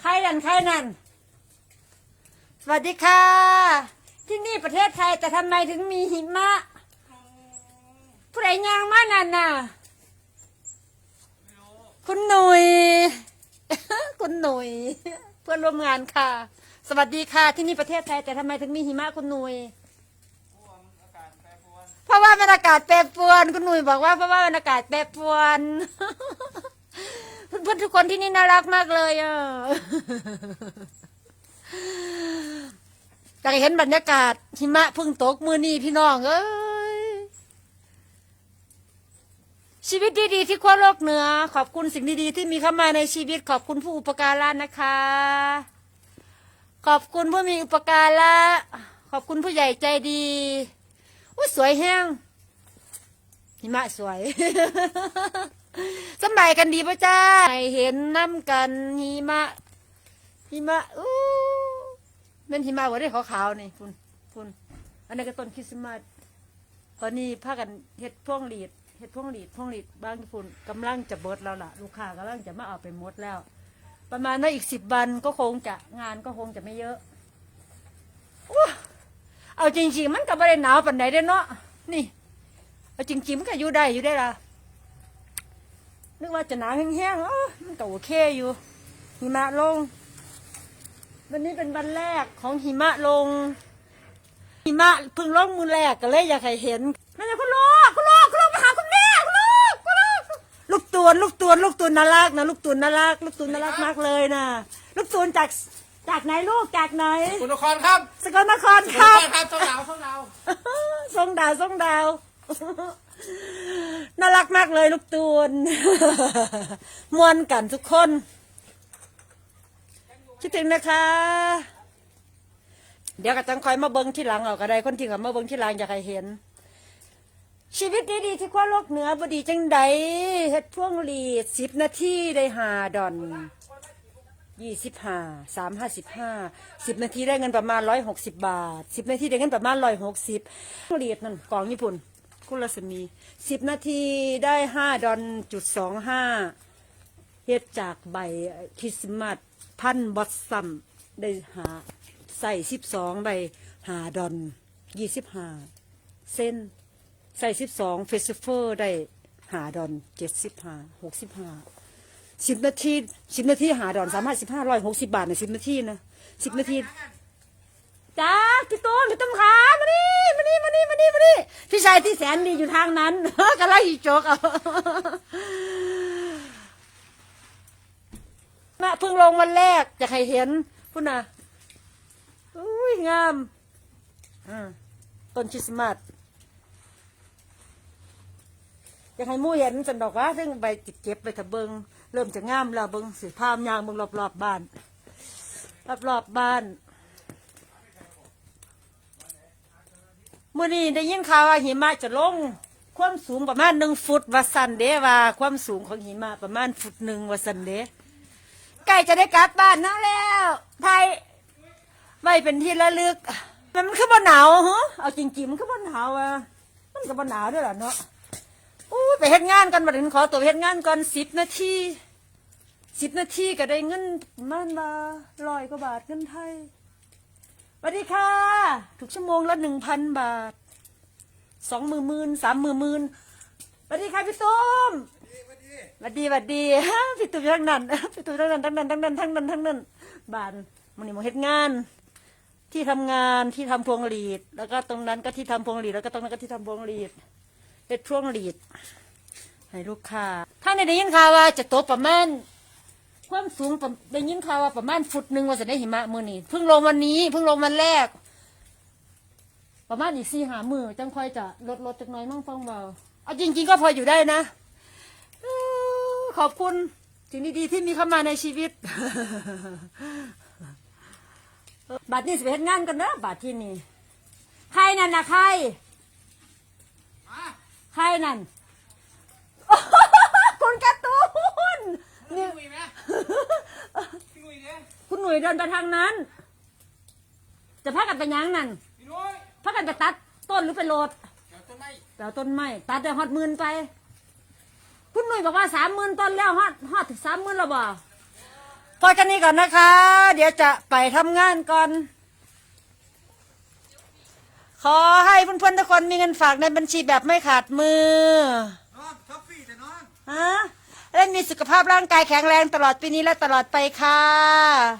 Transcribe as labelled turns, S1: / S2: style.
S1: ใครนั่นใครนั่น สวัสดีค่ะ ที่นี่ประเทศไทยแต่ทำไมถึงมีหิมะ ผู้ใดย่างมานั่นน่ะ คุณหนุ่ยคุณหนุ่ยเพื่อนร่วมงานค่ะ สวัสดีค่ะ ที่นี่ประเทศไทยแต่ทำไมถึงมีหิมะคุณหนุ่ยเพราะว่าบรรยากาศแปรปรวน คุณหนุ่ยบอกว่าเพราะว่าบรรยากาศแปรปรวน เพื่อนๆทุกคนที่นี่น่ารักมากเลยอะอยากเห็นบรรยากาศหิมะพึ่งตกมือนี่พี่น้องเอ้ยชีวิตดีๆที่ขั้วโลกเหนือ ขอบคุณสิ่งดีๆที่มีเข้ามาในชีวิต ขอบคุณผู้อุปการะนะคะ ขอบคุณผู้มีอุปการะขอบคุณผู้ใหญ่ใจดีอุ้ยสวยแห้งหิมะสวย สบายกันดีปะจ้าให้เห็นน้ำกันหิมะหิมะอู้เป็นหิมะวะได้ขาวๆนี่คุณคุณอันนี้ก็ต้นคริสต์มาสตอนนี้พากันเฮ็ดพวงหลีดเฮ็ดพวงหลีดพวงหลีดบางฝุ่นกำลังจะเบิดแล้วล่ะ ลูกค้ากำลังจะมาเอาไปหมดแล้ว ประมาณว่าอีกสิบวันก็คงจะงานก็คงจะไม่เยอะอเอาจริงๆ มันก็ไม่ได้หนาวปานไหนเด้เนาะนี่ เอาจริงๆมันก็อยู่ได้อยู่ได้ละ นึกว่าจะหนาวแห้งๆเอ้อมันก็โอเคอยู่ หิมะลง วันนี้เป็นวันแรกของหิมะลง หิมะเพิ่งลงมือแรกก็เลยอยากให้เห็นนั่นแหละคุณลูกคุณลูกคุณลูกมาหาคุณแม่คุณลูกคุณลูกลูกตูนลูกตูนลูกตูนน่ารักนะลูกตูนน่ารักลูกตูนน่ารักมากเลยนะลูกตูนจากจากไหนลูกจากไหน
S2: คุณนครครับ
S1: สกลนคร
S2: คุณ
S1: คนรับ
S2: ครครับเจ้าดาวเจ้าดาว
S1: ส่งดาวส่งดาว น่ารักมากเลยลูกตูนมวนกันทุกคน คิดถึงนะคะ เดี๋ยวก็จังคอยมาเบิ้งที่หลังเอาก็ได้คนที่เขามาเบิ้งที่หลังอยากให้เห็น ชีวิตดีๆที่ขั้วโลกเหนือบดีจังใดเฮ็ดพ่วงหลีดสิบนาทีได้หาดอนยี่สิบห้าสามห้าสิบห้าสิบนาทีได้เงินประมาณร้อยหกสิบบาทสิบนาทีได้เงินประมาณร้อยหกสิบหลีดนั่นกองญี่ปุ่น กุลสมีสิบนาทีได้ห้าดอนจุดสองห้าเฮ็ดจากใบคริสต์มาสพันบอสซัมได้หาใส่สิบสองได้หาดอนยี่สิบห้าเส้นใส่สิบสองเฟสติวัลได้หาดอนเจ็ดสิบห้าหกสิบห้าสิบนาทีสิบนาทีหาดอนสามารถสิบห้าร้อยหกสิบาทในสิบนาทีนะสิบนาทีจ้าพี่ต้นพี่ต้นขามานี่ นี่มานี่มานี่มานี่พี่ชายที่แสนดีอยู่ทางนั้นกำลังอีโจกเอาแม่เพิ่งลงวันแรกจะใครเห็นพุ่นนะอุ้ยงามอ่าต้นคริสต์มาสอยากให้มู่เห็นสันดอกว่าซึ่งใบจิกเก็บไปถ้าเบิงเริ่มจะงามแล้วเบิงสีพามยางเบิงรอบรอบๆบ้าน รอบรอบบ้าน มื่อนี้ได้ยินข่าวว่าหิมะจะลง ความสูงประมาณหนึ่งฟุตวัสันเดว่า ความสูงของหิมะประมาณฟุตหนึ่งวัสันเดใกล้จะได้กลับบ้านนะแล้วไทยไว้เป็นที่ระลึก มันคือบ่หนาวฮะเอาจริงๆมันคือบ่หนาวอะมันก็บ่หนาวด้วยล่ะเนาะอู้ไปเฮ็ดงานกันบัดนี้ขอตัวไปเฮ็ดงานก่อนสิบนาทีสิบนาทีก็ได้เงินมันมาร้อยกว่าบาทเงินไทย สวัสดีค่ะ ทุกชั่วโมงละหนึ่งพันบาทสองหมื่นหมื่นสามหมื่นหมื่นสวัสดีค่ะพี่ตุ้มสวัสดีสวัสดีฮะพี่ตุ้มทั้งนั้นพี่ตุ้มทั้งนั้นทั้งนั้นทั้งนั้นทั้งนั้นทั้งนั้นบานมันนี่มาเฮ็ดงาน ที่ทำงานที่ทำพวงหลีด แล้วก็ตรงนั้นก็ที่ทำพวงหลีดแล้วก็ตรงนั้นก็ที่ทำพวงหลีดเป็นช่วงหลีดให้ลูกค้าถ้าในได้ยินข่าวว่าจะตกประมาณ ความสูงประได้ยินข่าวว่าประมาณฟุตหนึ่งว่าจะได้หิมะมือนี้เพิ่งลงวันนี้เพิ่งลงวันแรก ประมาณอีกสี่หามือจังค่อยจะลดลดจักหน้อยมั่งฟังเบาเอาจริง ๆ ก็พออยู่ได้นะเอ้อขอบคุณสิ่งดีๆที่มีเข้ามาในชีวิตบาทนี้สิไปเฮ็ดงานกันนะบาทที่นี่ใครนั่นนะใครใครนั่นคุณกา เนี่
S2: ยหนุ่ยไม่
S1: คุณหนุ่ยเดินไปทางนั้น จะพากันไปยังนั่น
S2: พี่หนา
S1: กันไปตัดต้นหรือไปโห
S2: ลดแถวต้นไม้
S1: แปลต้นไม่ตัดแด้หอดมื่นไป คุณหนุ่ยบอกว่าสามหมื่นต้นแล้วหอดฮอดถึงสามหมื่นแล้วบ่พอแค่นี้ก่อนนะคะ เดี๋ยวจะไปทำงานก่อน ขอให้เพื่อนๆทุกคนมีเงินฝากในบัญชีแบบไม่ขาดมือ
S2: นอนช็อปปี้แต่นอน
S1: ฮะ และมีสุขภาพร่างกายแข็งแรงตลอดปีนี้และตลอดไปค่ะ